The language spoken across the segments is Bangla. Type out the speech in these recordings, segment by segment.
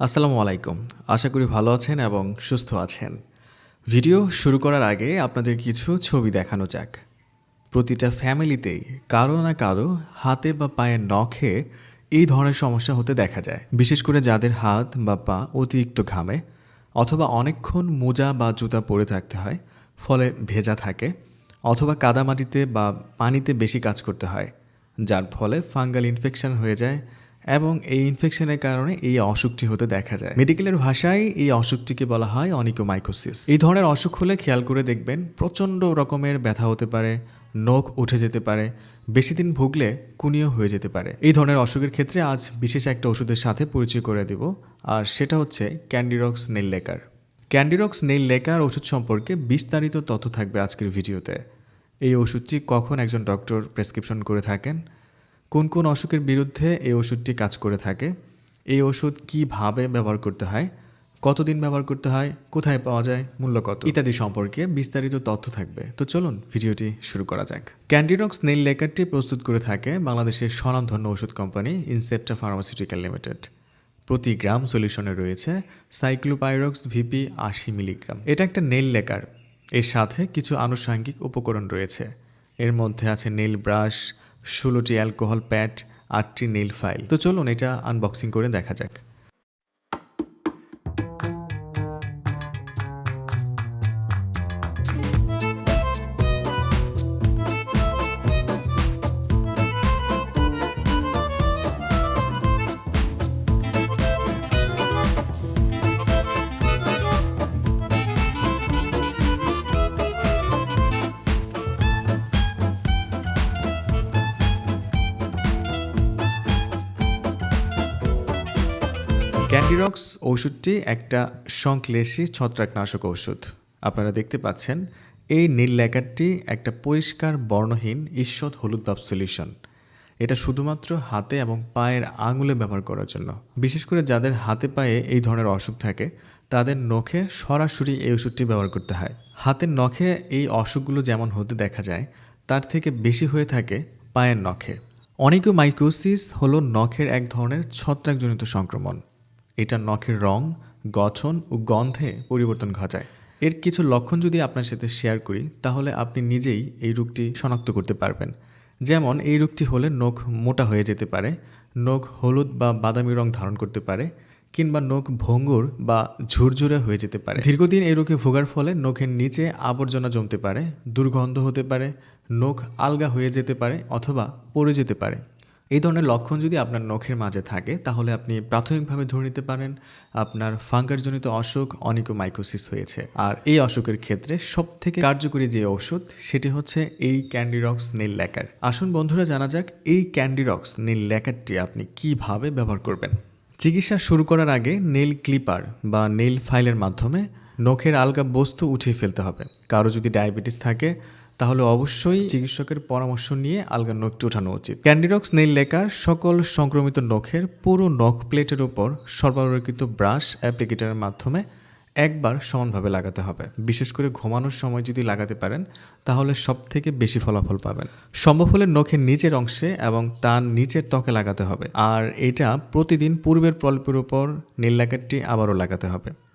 আসসালামু আলাইকুম। আশা করি ভালো আছেন এবং সুস্থ আছেন। ভিডিও শুরু করার আগে আপনাদের কিছু ছবি দেখানো যাক। প্রতিটা ফ্যামিলিতেই কারও না কারও হাতে বা পায়ের নখে এই ধরনের সমস্যা হতে দেখা যায়। বিশেষ করে যাদের হাত বা পা অতিরিক্ত ঘামে অথবা অনেকক্ষণ মোজা বা জুতা পরে থাকতে হয়, ফলে ভেজা থাকে অথবা কাদামাটিতে বা পানিতে বেশি কাজ করতে হয়, যার ফলে ফাঙ্গাল ইনফেকশন হয়ে যায় এবং এই ইনফেকশনের কারণে এই অসুখটি হতে দেখা যায়। মেডিকেলের ভাষায় এই অসুখটিকে বলা হয় অনিকোমাইকোসিস। এই ধরনের অসুখ হলে খেয়াল করে দেখবেন প্রচণ্ড রকমের ব্যথা হতে পারে, নখ উঠে যেতে পারে, বেশি দিন ভুগলে কুনিও হয়ে যেতে পারে। এই ধরনের অসুখের ক্ষেত্রে আজ বিশেষ একটা ওষুধের সাথে পরিচয় করে দেব, আর সেটা হচ্ছে Candyrox nail lacquer. Candyrox nail lacquer ওষুধ সম্পর্কে বিস্তারিত তথ্য থাকবে আজকের ভিডিওতে। এই ওষুধটি কখন একজন ডক্টর প্রেসক্রিপশন করে থাকেন কোন কোন অসুখের বিরুদ্ধে এই ওষুধটি কাজ করে থাকে? এই ওষুধ কীভাবে ব্যবহার করতে হয়? কতদিন ব্যবহার করতে হয়? কোথায় পাওয়া যায়? মূল্য কত? ইত্যাদি সম্পর্কে বিস্তারিত তথ্য থাকবে। তো চলুন ভিডিওটি শুরু করা যাক। ক্যান্ডিরক্স নেল লেকারটি প্রস্তুত করে থাকে বাংলাদেশের স্বনামধন্য ওষুধ কোম্পানি ইনসেপ্টা ফার্মাসিউটিক্যাল লিমিটেড। প্রতি গ্রাম সলিউশনে রয়েছে সাইক্লোপাইরক্স ভিপি আশি মিলিগ্রাম। এটা একটা নেল লেকার। এর সাথে কিছু আনুষঙ্গিক উপকরণ রয়েছে। এর মধ্যে আছে নেল ব্রাশ ষোলোটি অ্যালকোহল প্যাড আটটি নেল ফাইল। তো চলুন এটা আনবক্সিং করে দেখা যাক। ক্যান্ডিরক্স ওষুধটি একটা সংশ্লেষী ছত্রাকনাশক ওষুধ আপনারা দেখতে পাচ্ছেন, এই নীল লেকারটি একটা পরিষ্কার বর্ণহীন ঈষৎ হলুদ ভাব সলিউশন। এটা শুধুমাত্র হাতে এবং পায়ের আঙুলে ব্যবহার করার জন্য। বিশেষ করে যাদের হাতে পায়ে এই ধরনের অসুখ থাকে, তাদের নখে সরাসরি এই ওষুধটি ব্যবহার করতে হয়। হাতের নখে এই অসুখগুলো যেমন হতে দেখা যায়, তার থেকে বেশি হয়ে থাকে পায়ের নখে। অনিকোমাইকোসিস হলো নখের এক ধরনের ছত্রাকজনিত সংক্রমণ। এটা নখের রং, গঠন ও গন্ধে পরিবর্তন ঘটায়। এর কিছু লক্ষণ যদি আপনার সাথে শেয়ার করি, তাহলে আপনি নিজেই এই রোগটি শনাক্ত করতে পারবেন। যেমন, এই রোগটি হলে নখ মোটা হয়ে যেতে পারে, নখ হলুদ বা বাদামি রং ধারণ করতে পারে, কিংবা নখ ভঙ্গুর বা ঝুরঝুরে হয়ে যেতে পারে। দীর্ঘদিন এই রোগে ভোগার ফলে নখের নিচে আবর্জনা জমতে পারে, দুর্গন্ধ হতে পারে, নখ আলগা হয়ে যেতে পারে অথবা পড়ে যেতে পারে। এই ধরনের লক্ষণ যদি আপনার নখের মাঝে থাকে, তাহলে আপনি প্রাথমিকভাবে ধরে নিতে পারেন, আপনার ফাঙ্গাসজনিত অসুখ অনিকোমাইকোসিস হয়েছে। আর এই অসুখের ক্ষেত্রে সবথেকে কার্যকরী যে ওষুধ, সেটি হচ্ছে এই ক্যান্ডিরক্স নীল ল্যাকার আসুন বন্ধুরা, জানা যাক এই ক্যান্ডিরক্স নীল ল্যাকারটি আপনি কীভাবে ব্যবহার করবেন। চিকিৎসা শুরু করার আগে নেল ক্লিপার বা নেল ফাইলের মাধ্যমে নখের আলগা বস্তু উঠিয়ে ফেলতে হবে। কারও যদি ডায়াবেটিস থাকে তাহলে অবশ্যই চিকিৎসকের পরামর্শ নিয়ে আলগা নখটি ওঠানো উচিত। ক্যান্ডিডক্স নেইল লেকার সকল সংক্রমিত নখের পুরো নখ প্লেটের ওপর সরবরাহকৃত ব্রাশ অ্যাপ্লিকেটারের মাধ্যমে একবার সমানভাবে লাগাতে হবে। বিশেষ করে ঘুমানোর সময় যদি লাগাতে পারেন, তাহলে সব থেকে বেশি ফলাফল পাবেন। সম্ভব হলে নখের নিচের অংশে এবং তার নিচের ত্বকে লাগাতে হবে। আর এটা প্রতিদিন পূর্বের প্রল্পের উপর নীল লেকারটি আবারও লাগাতে হবে।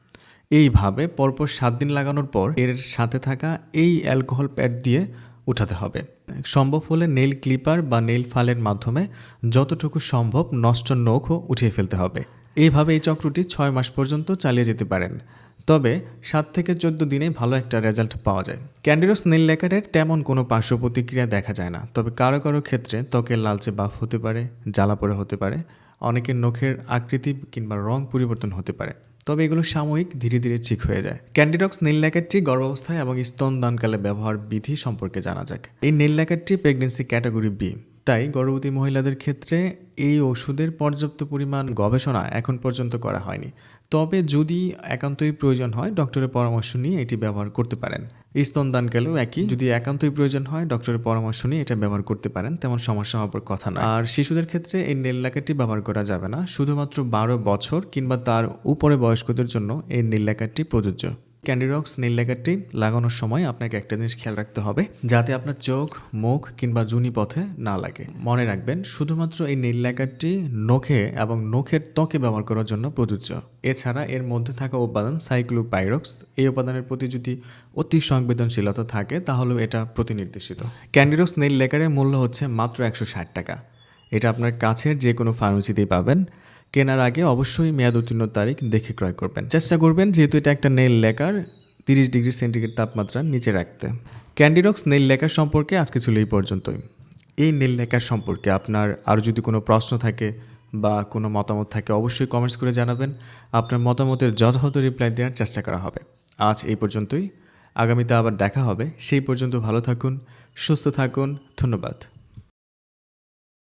এইভাবে পরপর সাত দিন লাগানোর পর এর সাথে থাকা এই অ্যালকোহল প্যাড দিয়ে উঠাতে হবে। সম্ভব হলে নেল ক্লিপার বা নেল ফালের মাধ্যমে যতটুকু সম্ভব নষ্ট নখও উঠিয়ে ফেলতে হবে। এইভাবে এই চক্রটি ছয় মাস পর্যন্ত চালিয়ে যেতে পারেন। তবে সাত থেকে চোদ্দ দিনে ভালো একটা রেজাল্ট পাওয়া যায়। ক্যান্ডিরোস নীল লেকারের তেমন কোনো পার্শ্ব প্রতিক্রিয়া দেখা যায় না। তবে কারও কারও ক্ষেত্রে ত্বকের লালচে বাফ হতে পারে, জ্বালা পড়ে হতে পারে, অনেকের নখের আকৃতি কিংবা রং পরিবর্তন হতে পারে। তবে এগুলো সাময়িক, ধীরে ধীরে ঠিক হয়ে যায়। ক্যান্ডিডক্স নীল ল্যাকেটটি গর্ভাবস্থায় এবং স্তন দানকালে ব্যবহার বিধি সম্পর্কে জানা যাক। এই নীল ল্যাকেটটি প্রেগনেন্সি ক্যাটাগরি বি তাই গর্ভবতী মহিলাদের ক্ষেত্রে এই ওষুধের পর্যাপ্ত পরিমাণ গবেষণা এখন পর্যন্ত করা হয়নি। তবে যদি একান্তই প্রয়োজন হয়, ডক্টরের পরামর্শ নিয়ে এটি ব্যবহার করতে পারেন। স্তনদানকালেও একই, যদি একান্তই প্রয়োজন হয়, ডক্টরের পরামর্শ নিয়ে এটা ব্যবহার করতে পারেন, তেমন সমস্যা হওয়ার কথা না আর শিশুদের ক্ষেত্রে এই নেল ল্যাকেটটি ব্যবহার করা যাবে না, শুধুমাত্র বারো বছর কিংবা তার উপরে বয়স্কদের জন্য এই নীল ল্যাকেটটি প্রযোজ্য। ক্যান্ডিরক্স নীল লেকারটি লাগানোর সময় আপনাকে একটা জিনিস খেয়াল রাখতে হবে, যাতে আপনার চোখ, মুখ কিংবা জুনি পথে না লাগে। মনে রাখবেন, শুধুমাত্র এই নীল লেকারটি নখে এবং নখের ত্বকে ব্যবহার করার জন্য প্রযোজ্য। এছাড়া এর মধ্যে থাকা উপাদান সাইক্লোপাইরক্স এই উপাদানের প্রতি যদি অতি সংবেদনশীলতা থাকে, তাহলেও এটা প্রতিনির্দেশিত। ক্যান্ডিরক্স নীল লেকারের মূল্য হচ্ছে মাত্র একশো ষাট টাকা। এটা আপনার কাছের যে কোনো ফার্মেসিতেই পাবেন। কেনার আগে অবশ্যই মেয়াদ উত্তীর্ণ তারিখ দেখে ক্রয় করবেন। চেষ্টা করবেন যেহেতু এটা একটা নেল লেকার, তিরিশ ডিগ্রি সেন্টিগ্রেড তাপমাত্রা নিচে রাখতে। ক্যান্ডিরক্স নেল লেকার সম্পর্কে আজকে ছিল এই পর্যন্তই। এই নেল লেকার সম্পর্কে আপনার আরও যদি কোনো প্রশ্ন থাকে বা কোনো মতামত থাকে, অবশ্যই কমেন্টস করে জানাবেন। আপনার মতামতের যথাযথ রিপ্লাই দেওয়ার চেষ্টা করা হবে। আজ এই পর্যন্তই। আগামীতে আবার দেখা হবে। সেই পর্যন্ত ভালো থাকুন, সুস্থ থাকুন। ধন্যবাদ।